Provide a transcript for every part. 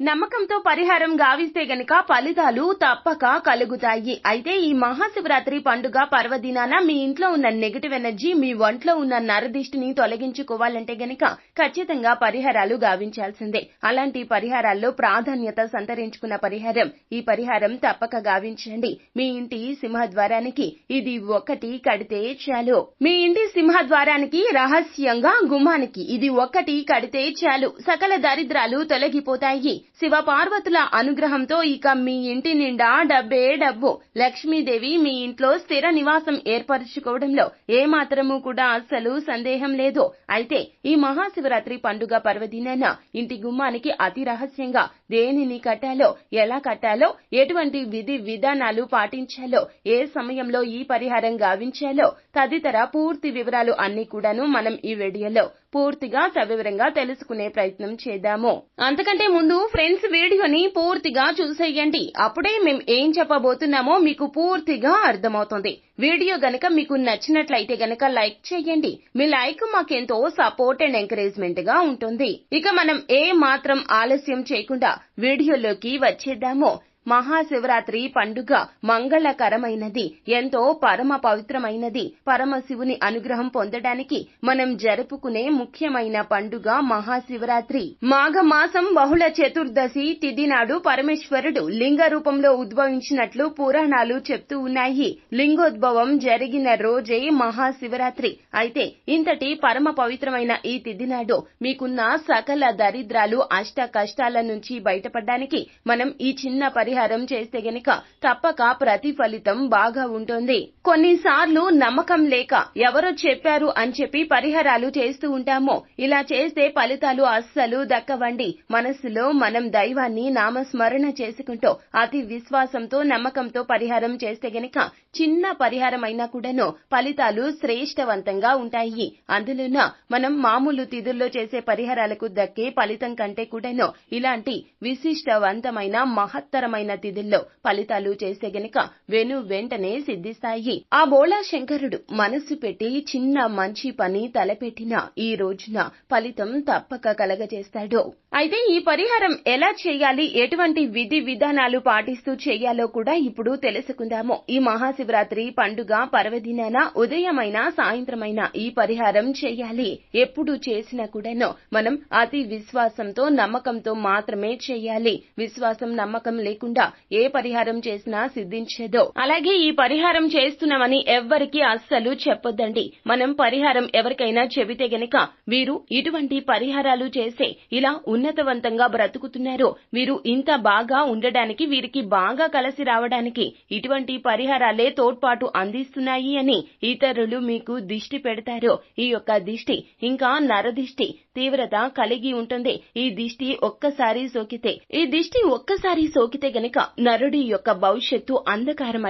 నమ్మకంతో పరిహారం గావిస్తే గనక ఫలితాలు తప్పక కలుగుతాయి. అయితే ఈ మహాశివరాత్రి పండుగ పర్వదినాన మీ ఇంట్లో ఉన్న నెగటివ్ ఎనర్జీ మీ ఒంట్లో ఉన్న నరదిష్టిని తొలగించుకోవాలంటే గనక ఖచ్చితంగా పరిహారాలు గావించాల్సిందే. అలాంటి పరిహారాల్లో ప్రాధాన్యత సంతరించుకున్న పరిహారం ఈ పరిహారం తప్పక గావించండి. మీ ఇంటి సింహద్వారానికి ఇది ఒకటి కడితే చాలు. మీ ఇంటి సింహద్వారానికి రహస్యంగా గుమ్మానికి ఇది ఒకటి కడితే చాలు. సకల దరిద్రాలు తొలగిపోతాయి. శివపార్వతుల అనుగ్రహంతో ఇక మీ ఇంటి నిండా డబ్బే డబ్బు. లక్ష్మీదేవి మీ ఇంట్లో స్థిర నివాసం ఏర్పరచుకోవడంలో ఏ మాత్రము కూడా అస్సలు సందేహం లేదు. అయితే ఈ మహాశివరాత్రి పండుగ పర్వదినాన ఇంటి గుమ్మానికి అతి రహస్యంగా దేనిని కట్టాలో ఎలా కట్టాలో ఎటువంటి విధి విధానాలు పాటించాలో ఏ సమయంలో ఈ పరిహారం గావించాలో తదితర పూర్తి వివరాలు అన్ని కూడాను మనం ఈ వీడియోలో పూర్తిగా సవివరంగా తెలుసుకునే ప్రయత్నం చేద్దాము. అంతకంటే ముందు ఫ్రెండ్స్ వీడియోని పూర్తిగా చూసేయండి. అప్పుడే మేము ఏం చెప్పబోతున్నామో మీకు పూర్తిగా అర్థమవుతుంది. వీడియో గనక మీకు నచ్చినట్లయితే గనక లైక్ చేయండి. మీ లైక్ మాకెంతో సపోర్ట్ అండ్ ఎంకరేజ్మెంట్గా ఉంటుంది. ఇక మనం ఏ మాత్రం ఆలస్యం చేయకుండా వీడియోలోకి వచ్చేద్దాము. మహాశివరాత్రి పండుగ మంగళకరమైనది ఎంతో పరమ పవిత్రమైనది. పరమశివుని అనుగ్రహం పొందడానికి మనం జరుపుకునే ముఖ్యమైన పండుగ మహాశివరాత్రి. మాఘమాసం బహుళ చతుర్దశి తిథి నాడు పరమేశ్వరుడు లింగ రూపంలో ఉద్భవించినట్లు పురాణాలు చెప్తూ ఉన్నాయి. లింగోద్భవం జరిగిన రోజే మహాశివరాత్రి. అయితే ఇంతటి పరమ పవిత్రమైన ఈ తిథి నాడు మీకున్న సకల దరిద్రాలు అష్ట కష్టాల నుంచి బయటపడడానికి మనం ఈ చిన్న పరిహారం చేస్తే గనక తప్పక ప్రతిఫలితం బాగా ఉంటుంది. కొన్నిసార్లు నమ్మకం లేక ఎవరో చెప్పారు అని చెప్పి పరిహారాలు చేస్తూ ఉంటాము. ఇలా చేస్తే ఫలితాలు అస్సలు దక్కవండి. మనస్సులో మనం దైవాన్ని నామస్మరణ చేసుకుంటూ అతి విశ్వాసంతో నమ్మకంతో పరిహారం చేస్తే గనక చిన్న పరిహారం అయినా కూడాను ఫలితాలు శ్రేష్టవంతంగా ఉంటాయి. అందులోన మనం మామూలు తిథుల్లో చేసే పరిహారాలకు దక్కే ఫలితం కంటే కూడాను ఇలాంటి విశిష్టవంతమైన మహత్తరమైన తిథుల్లో ఫలితాలు చేస్తే గనక వెను వెంటనే సిద్ధిస్తాయి. ఆ బోళా శంకరుడు మనస్సు పెట్టి చిన్న మంచి పని తలపెట్టిన ఈ రోజున ఫలితం తప్పక కలగజేస్తాడు. అయితే ఈ పరిహారం ఎలా చేయాలి? ఎటువంటి విధి విధానాలు పాటిస్తూ చేయాలో కూడా ఇప్పుడు తెలుసుకుందాము. ఈ మహాశివరాత్రి పండుగ పర్వదినాన ఉదయమైన సాయంత్రమైన ఈ పరిహారం చేయాలి. ఎప్పుడు చేసినా కూడాను మనం అతి విశ్వాసంతో నమ్మకంతో మాత్రమే చేయాలి. విశ్వాసం నమ్మకం లేకుండా ఏ పరిహారం చేసినా సిద్ధించేదో. అలాగే ఈ పరిహారం చేస్తున్నామని ఎవ్వరికి అస్సలు చెప్పొద్దండి. మనం పరిహారం ఎవరికైనా చెబితే గనక వీరు ఇటువంటి పరిహారాలు చేసే ఇలా ఉన్నతవంతంగా బ్రతుకుతున్నారు. వీరు ఇంత బాగా ఉండడానికి వీరికి బాగా కలిసి రావడానికి ఇటువంటి పరిహారాలే తోడ్పాటు అందిస్తున్నాయి అని ఇతరులు మీకు దిష్టి పెడతారు. ఈ యొక్క దిష్టి ఇంకా నరదిష్టి తీవ్రత కలిగి ఉంటుంది. ఈ దిష్టి ఒక్కసారి సోకితే ఈ దిష్టి ఒక్కసారి సోకితే గనక నరుడి యొక్క భవిష్యత్తు అంధకారం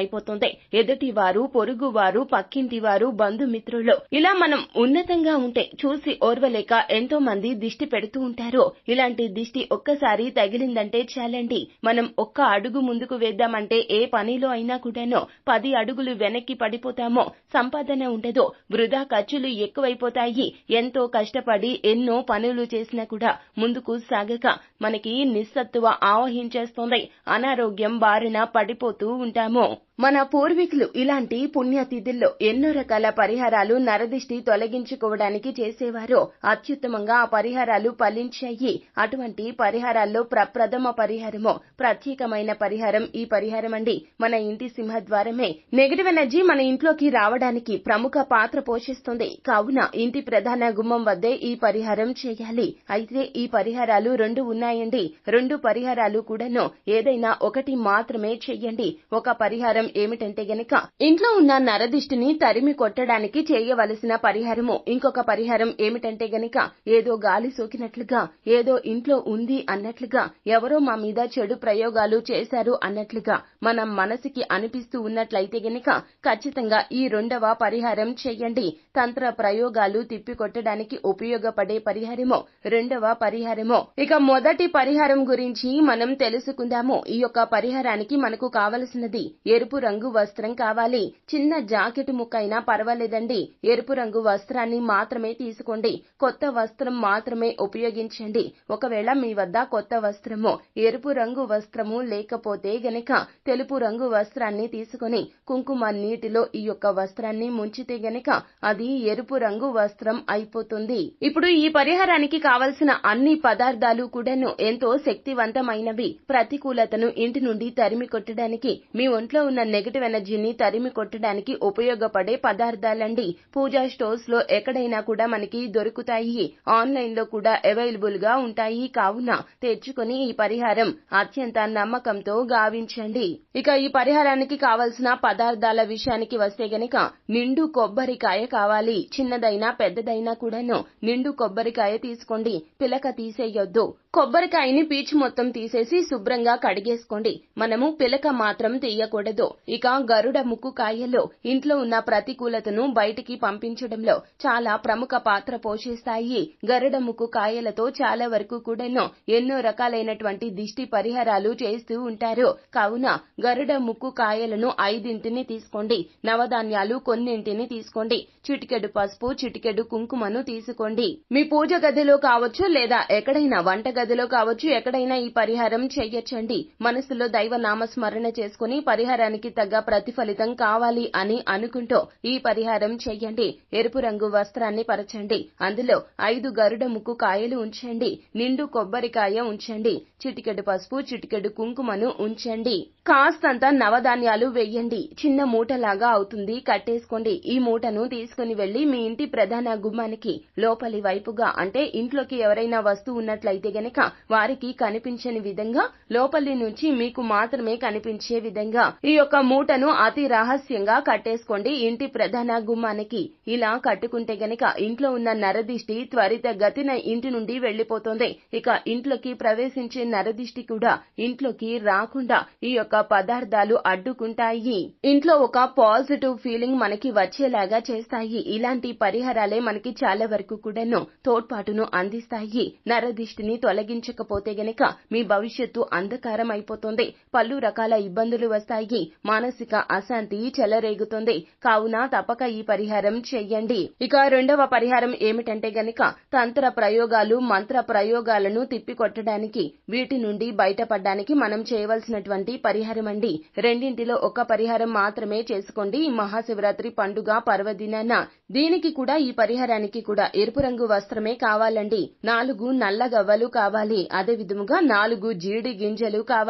ఎదుటివారు పొరుగువారు పక్కింటివారు పక్కింటి వారు బంధుమిత్రులు ఇలా మనం ఉన్నతంగా ఉంటే చూసి ఓర్వలేక ఎంతో మంది దిష్టి పెడుతూ ఉంటారు. ఇలాంటి దిష్టి ఒక్కసారి తగిలిందంటే చాలండి. మనం ఒక్క అడుగు ముందుకు వేద్దామంటే ఏ పనిలో అయినా కూడాను పది అడుగులు వెనక్కి పడిపోతామో. సంపాదన ఉండదు. వృధా ఖర్చులు ఎక్కువైపోతాయి. ఎంతో కష్టపడి ఎన్నో పనులు చేసినా కూడా ముందుకు సాగక మనకి నిస్సత్తువ ఆవహించేస్తోంది. అనారోగ్యం బారిన పడిపోతూ ఉంటాము. మన పూర్వీకులు ఇలాంటి పుణ్యతిథుల్లో ఎన్నో రకాల పరిహారాలు నరదిష్టి తొలగించుకోవడానికి చేసేవారు. అత్యుత్తమంగా ఆ పరిహారాలు ఫలించాయి. అటువంటి పరిహారాల్లో ప్రప్రథమ పరిహారము ప్రత్యేకమైన పరిహారం ఈ పరిహారం అండి మన ఇంటి సింహద్వారమే. నెగిటివ్ ఎనర్జీ మన ఇంట్లోకి రావడానికి ప్రముఖ పాత్ర పోషిస్తుంది. కావున ఇంటి ప్రధాన గుమ్మం వద్దే ఈ పరిహారం చేయాలి. అయితే ఈ పరిహారాలు రెండు ఉన్నాయండి. రెండు పరిహారాలు కూడాను ఏదైనా ఒకటి మాత్రమే చెయ్యండి. ఒక పరిహారం ఏమిటంటే గనక ఇంట్లో ఉన్న నరదిష్టిని తరిమి కొట్టడానికి చేయవలసిన పరిహారము. ఇంకొక పరిహారం ఏమిటంటే గనక ఏదో గాలి సోకినట్లుగా ఏదో ఇంట్లో ఉంది అన్నట్లుగా ఎవరో మా మీద చెడు ప్రయోగాలు చేశారు అన్నట్లుగా మనం మనసుకి అనిపిస్తూ ఉన్నట్లయితే గనక ఖచ్చితంగా ఈ రెండవ పరిహారం చెయ్యండి. తంత్ర ప్రయోగాలు తిప్పికొట్టడానికి ఉపయోగపడే పరిహారము. రెండవ పరిహారము. ఇక మొదటి పరిహారం గురించి మనం తెలుసుకుందాము. ఈ యొక్క పరిహారానికి మనకు కావలసినది ఎరుపు రంగు వస్త్రం కావాలి. చిన్న జాకెట్ ముక్కైనా పర్వాలేదండి. ఎరుపు రంగు వస్త్రాన్ని మాత్రమే తీసుకోండి. కొత్త వస్త్రం మాత్రమే ఉపయోగించండి. ఒకవేళ మీ వద్ద కొత్త వస్త్రము ఎరుపు రంగు వస్త్రము లేకపోతే గనక తెలుపు రంగు వస్త్రాన్ని తీసుకొని కుంకుమ నీటిలో ఈ యొక్క వస్త్రాన్ని ముంచితే గనక అది ఎరుపు రంగు వస్త్రం అయిపోతుంది. ఇప్పుడు ఈ పరిహారానికి కావలసిన అన్ని పదార్థాలు కూడాను ఎంతో శక్తివంతమైనవి. ప్రతికూలతను ఇంటి నుండి తరిమి కొట్టడానికి మీ ఒంట్లో ఉన్న నెగటివ్ ఎనర్జీని తరిమి కొట్టడానికి ఉపయోగపడే పదార్థాలండి. పూజా స్టోర్స్లో ఎక్కడైనా కూడా మనకి దొరుకుతాయి. ఆన్లైన్లో కూడా అవైలబుల్గా ఉంటాయి. కావున తెచ్చుకొని ఈ పరిహారం అత్యంత నమ్మకంతో గావించండి. ఇక ఈ పరిహారానికి కావలసిన పదార్థాల విషయానికి వస్తే గనక నిండు కొబ్బరికాయ కావాలి. చిన్నదైనా పెద్దదైనా కూడాను నిండు కొబ్బరికాయ తీసుకోండి. పిలక తీసేయొద్దు. కొబ్బరికాయని పీచు మొత్తం తీసేసి శుభ్రంగా కడిగే చేసుకోండి. మనము పిలక మాత్రం తీయకూడదు. ఇక గరుడ ముక్కు కాయల్లో ఇంట్లో ఉన్న ప్రతికూలతను బయటికి పంపించడంలో చాలా ప్రముఖ పాత్ర పోషిస్తాయి. గరుడ ముక్కు కాయలతో చాలా వరకు కూడాను ఎన్నో రకాలైనటువంటి దిష్టి పరిహారాలు చేస్తూ ఉంటారు. కావున గరుడ ముక్కు కాయలను ఐదింటిని తీసుకోండి. నవధాన్యాలు కొన్నింటిని తీసుకోండి. చిటికెడు పసుపు చిటికెడు కుంకుమను తీసుకోండి. మీ పూజ గదిలో కావచ్చు లేదా ఎక్కడైనా వంట గదిలో కావచ్చు ఎక్కడైనా ఈ పరిహారం చేయొచ్చండి. మనసులో దైవ నామస్మరణ చేసుకుని పరిహారానికి తగ్గ ప్రతిఫలితం కావాలి అని అనుకుంటూ ఈ పరిహారం చెయ్యండి ఎరుపు రంగు వస్త్రాన్ని పరచండి. అందులో ఐదు గరుడ ముక్కు కాయలు ఉంచండి. నిండు కొబ్బరికాయ ఉంచండి. చిటికెడు పసుపు చిటికెడు కుంకుమను ఉంచండి. కాస్తంత నవధాన్యాలు వెయ్యండి చిన్న మూటలాగా అవుతుంది. కట్టేసుకోండి. ఈ మూటను తీసుకుని వెళ్ళి మీ ఇంటి ప్రధాన గుమ్మానికి లోపలి వైపుగా అంటే ఇంట్లోకి ఎవరైనా వస్తూ ఉన్నట్లయితే గనక వారికి కనిపించని విధంగా లోపలి నుంచి మీకు మాత్రమే కనిపించే విధంగా ఈ యొక్క మూటను అతి రహస్యంగా కట్టేసుకోండి. ఇంటి ప్రధాన గుమ్మానికి ఇలా కట్టుకుంటే గనక ఇంట్లో ఉన్న నరదిష్టి త్వరిత గతిన ఇంటి నుండి వెళ్ళిపోతుంది ఇక ఇంట్లోకి ప్రవేశించే నరదిష్టి కూడా ఇంట్లోకి రాకుండా ఈ యొక్క పదార్థాలు అడ్డుకుంటాయి. ఇంట్లో ఒక పాజిటివ్ ఫీలింగ్ మనకి వచ్చేలాగా చేస్తాయి. ఇలాంటి పరిహారాలే మనకి చాలా వరకు కూడాను తోడ్పాటును అందిస్తాయి. నరదిష్టిని తొలగించకపోతే గనక మీ భవిష్యత్తు అంధకారం అయిపోతుంది. పలు రకాల ఇబ్బందులు వస్తాయి. మానసిక అశాంతి చెలరేగుతుంది. కావున తప్పక ఈ పరిహారం చెయ్యండి ఇక రెండవ పరిహారం ఏమిటంటే గనుక తంత్ర ప్రయోగాలు మంత్ర ప్రయోగాలను తిప్పికొట్టడానికి వీటి నుండి బయటపడడానికి మనం చేయవలసినటువంటి పరిహారం అండి. రెండింటిలో ఒక పరిహారం మాత్రమే చేసుకోండి. మహాశివరాత్రి పండుగ పర్వదినాన. దీనికి కూడా ఈ పరిహారానికి కూడా ఎరుపు రంగు వస్త్రమే కావాలండి. నాలుగు నల్ల గవ్వలు కావాలి. అదే విధముగా నాలుగు జీడి గింజలు కావాలి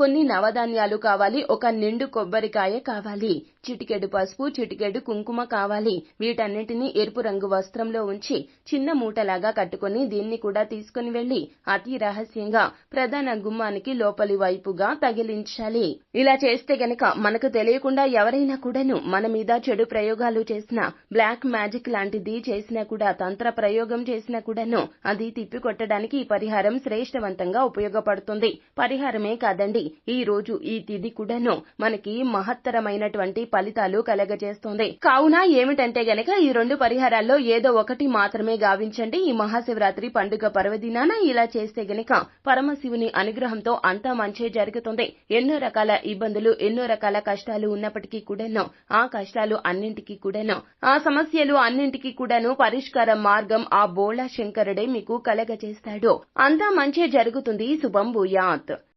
కొన్ని నవధాన్యాలు కావాలి. ఒక నిండు కొబ్బరికాయ కావాలి. చిటికెడు పసుపు చిటికెడు కుంకుమ కావాలి. వీటన్నిటిని ఎరుపు రంగు వస్త్రంలో ఉంచి చిన్న మూటలాగా కట్టుకొని దీన్ని కూడా తీసుకుని వెళ్ళి అతి రహస్యంగా ప్రధాన గుమ్మానికి లోపలి వైపుగా తగిలించాలి. ఇలా చేస్తే గనక మనకు తెలియకుండా ఎవరైనా కూడాను మన మీద చెడు ప్రయోగాలు చేసినా బ్లాక్ మ్యాజిక్ లాంటిది చేసినా కూడా తంత్ర ప్రయోగం చేసినా కూడాను అది తిప్పికొట్టడానికి ఈ పరిహారం శ్రేష్టవంతంగా ఉపయోగపడుతుంది. పరిహారమే కాదండి ఈ రోజు ఈ తిథి కూడాను మనకి మహత్తరమైనటువంటి ఫలితాలు కలగజేస్తుంది. కావున ఏమిటంటే గనక ఈ రెండు పరిహారాల్లో ఏదో ఒకటి మాత్రమే గావించండి. ఈ మహాశివరాత్రి పండుగ పర్వదినాన ఇలా చేస్తే గనక పరమశివుని అనుగ్రహంతో అంతా మంచే జరుగుతుంది. ఎన్నో రకాల ఇబ్బందులు ఎన్నో రకాల కష్టాలు ఉన్నప్పటికీ కూడాను ఆ కష్టాలు అన్నింటికీ కూడాను ఆ సమస్యలు అన్నింటికీ కూడాను పరిష్కార మార్గం ఆ బోళా శంకరుడే మీకు కలగజేస్తాడు. అంతా మంచే జరుగుతుంది. శుభం భూయాత్.